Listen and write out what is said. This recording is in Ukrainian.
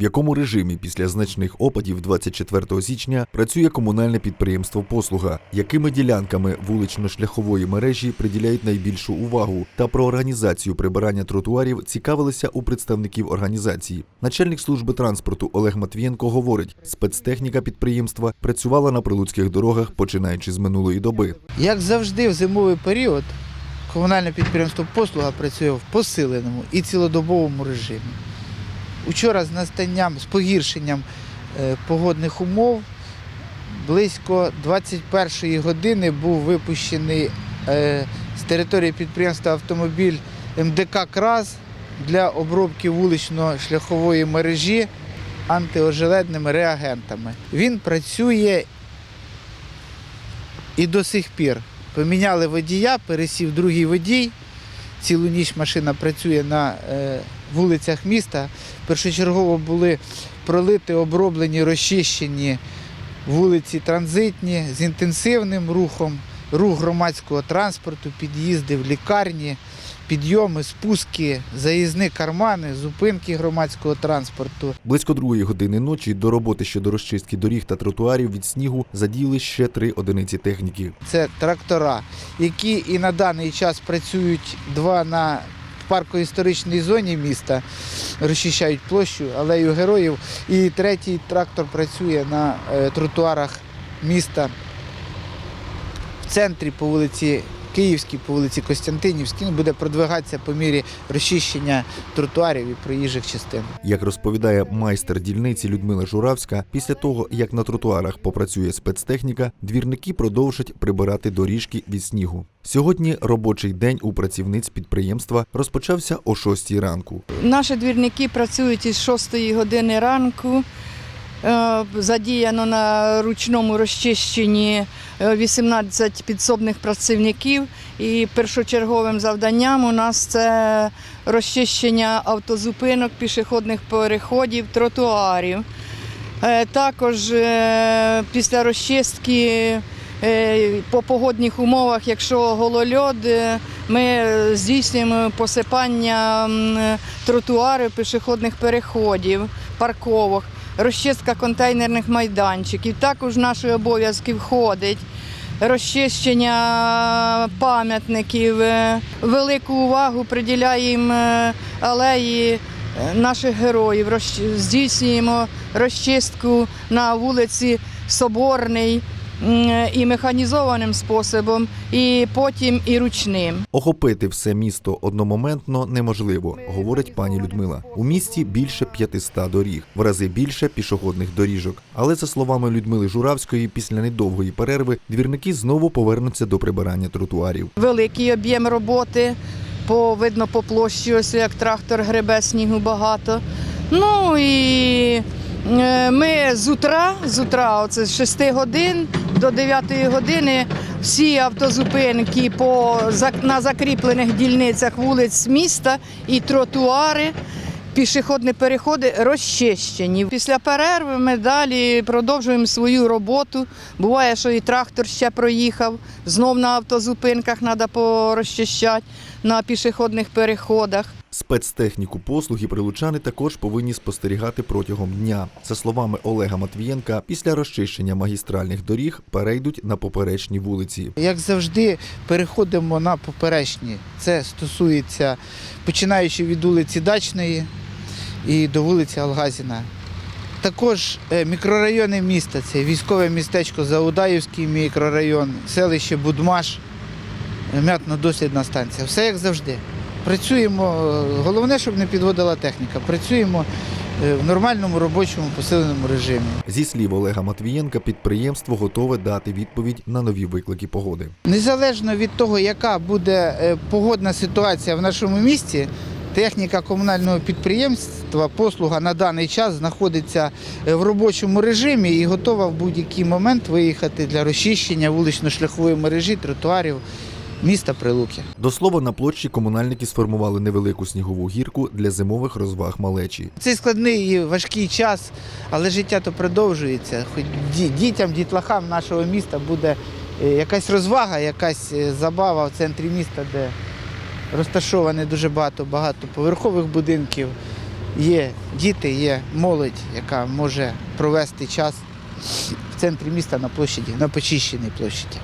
В якому режимі після значних опадів 24 січня працює комунальне підприємство Послуга, якими ділянками вулично-шляхової мережі приділяють найбільшу увагу, та про організацію прибирання тротуарів цікавилися у представників організації. Начальник служби транспорту Олег Матвієнко говорить, спецтехніка підприємства працювала на прилуцьких дорогах починаючи з минулої доби. Як завжди, в зимовий період комунальне підприємство Послуга працює в посиленому і цілодобовому режимі. Учора з настанням, з погіршенням е, погодних умов близько 21 години був випущений е, з території підприємства автомобіль МДК КРАЗ для обробки вулично-шляхової мережі антиожеледними реагентами. Він працює і до сих пір. Поміняли водія, пересів другий водій. Цілу ніч машина працює на е, вулицях міста. Першочергово були пролити, оброблені, розчищені вулиці транзитні з інтенсивним рухом, рух громадського транспорту, під'їзди в лікарні, підйоми, спуски, заїзні кармани, зупинки громадського транспорту. Близько другої години ночі до роботи щодо розчистки доріг та тротуарів від снігу задіяли ще три одиниці техніки. це трактора, які і на даний час працюють два на парко-історичній зоні міста, розчищають площу, алею героїв. І третій трактор працює на е, тротуарах міста в центрі по вулиці Київській, по вулиці Костянтинівській. Ну, буде продвигатися по мірі розчищення тротуарів і проїжджих частин. Як розповідає майстер дільниці Людмила Журавська, після того як на тротуарах попрацює спецтехніка, двірники продовжать прибирати доріжки від снігу. Сьогодні робочий день у працівниць підприємства розпочався о 6 ранку. Наші двірники працюють із 6 години ранку. Е, Задіяно на ручному розчищенні е, 18 підсобних працівників. І першочерговим завданням у нас це розчищення автозупинок, пішохідних переходів, тротуарів. Е, Також е, після розчистки е, по погодних умовах, якщо голольод, е, ми здійснюємо посипання тротуарів, пішохідних переходів, парковок, розчистка контейнерних майданчиків. Також в наші обов'язки входить розчищення пам'ятників. Е, Велику увагу приділяємо е, алеї е, наших героїв. Здійснюємо розчистку на вулиці Соборний і механізованим способом, і потім і ручним. Охопити все місто одномоментно неможливо, говорить пані Людмила. У місті більше 500 доріг, в рази більше пішохідних доріжок. Але за словами Людмили Журавської, після недовгої перерви двірники знову повернуться до прибирання тротуарів. Великий об'єм роботи, по, видно по площі, ось як трактор гребе снігу багато. Ну і е, ми з утра, з утра, оце з 6 годин до 9 години всі автозупинки по, на закріплених дільницях вулиць міста і тротуари. Пішохідні переходи розчищені. Після перерви ми далі продовжуємо свою роботу. Буває, що і трактор ще проїхав. Знов на автозупинках треба порозчищати на пішохідних переходах. Спецтехніку послуги прилучани також повинні спостерігати протягом дня. За словами Олега Матвієнка, після розчищення магістральних доріг перейдуть на поперечні вулиці. Як завжди, переходимо на поперечні. Це стосується починаючи від вулиці Дачної і до вулиці Алгазіна. Також е, мікрорайони міста це військове містечко Заудаївський мікрорайон, селище Будмаш, е, м'ятно-дослідна станція. Все як завжди. Працюємо, е, головне, щоб не підводила техніка. Працюємо е, в нормальному робочому посиленому режимі. Зі слів Олега Матвієнка, підприємство готове дати відповідь на нові виклики погоди. Незалежно від того, яка буде е, погодна ситуація в нашому місті, техніка комунального підприємства послуга на даний час знаходиться в робочому режимі і готова в будь-який момент виїхати для розчищення вулично-шляхової мережі, тротуарів міста Прилуки. До слова, на площі комунальники сформували невелику снігову гірку для зимових розваг малечі. Цей складний і важкий час, але життя то продовжується. Хоч дітям, дітлахам нашого міста буде е, якась розвага, якась е, забава в центрі міста, де розташоване дуже багато багатоповерхових будинків, є діти, є молодь, яка може провести час в центрі міста на площаді, на почищеній площаді.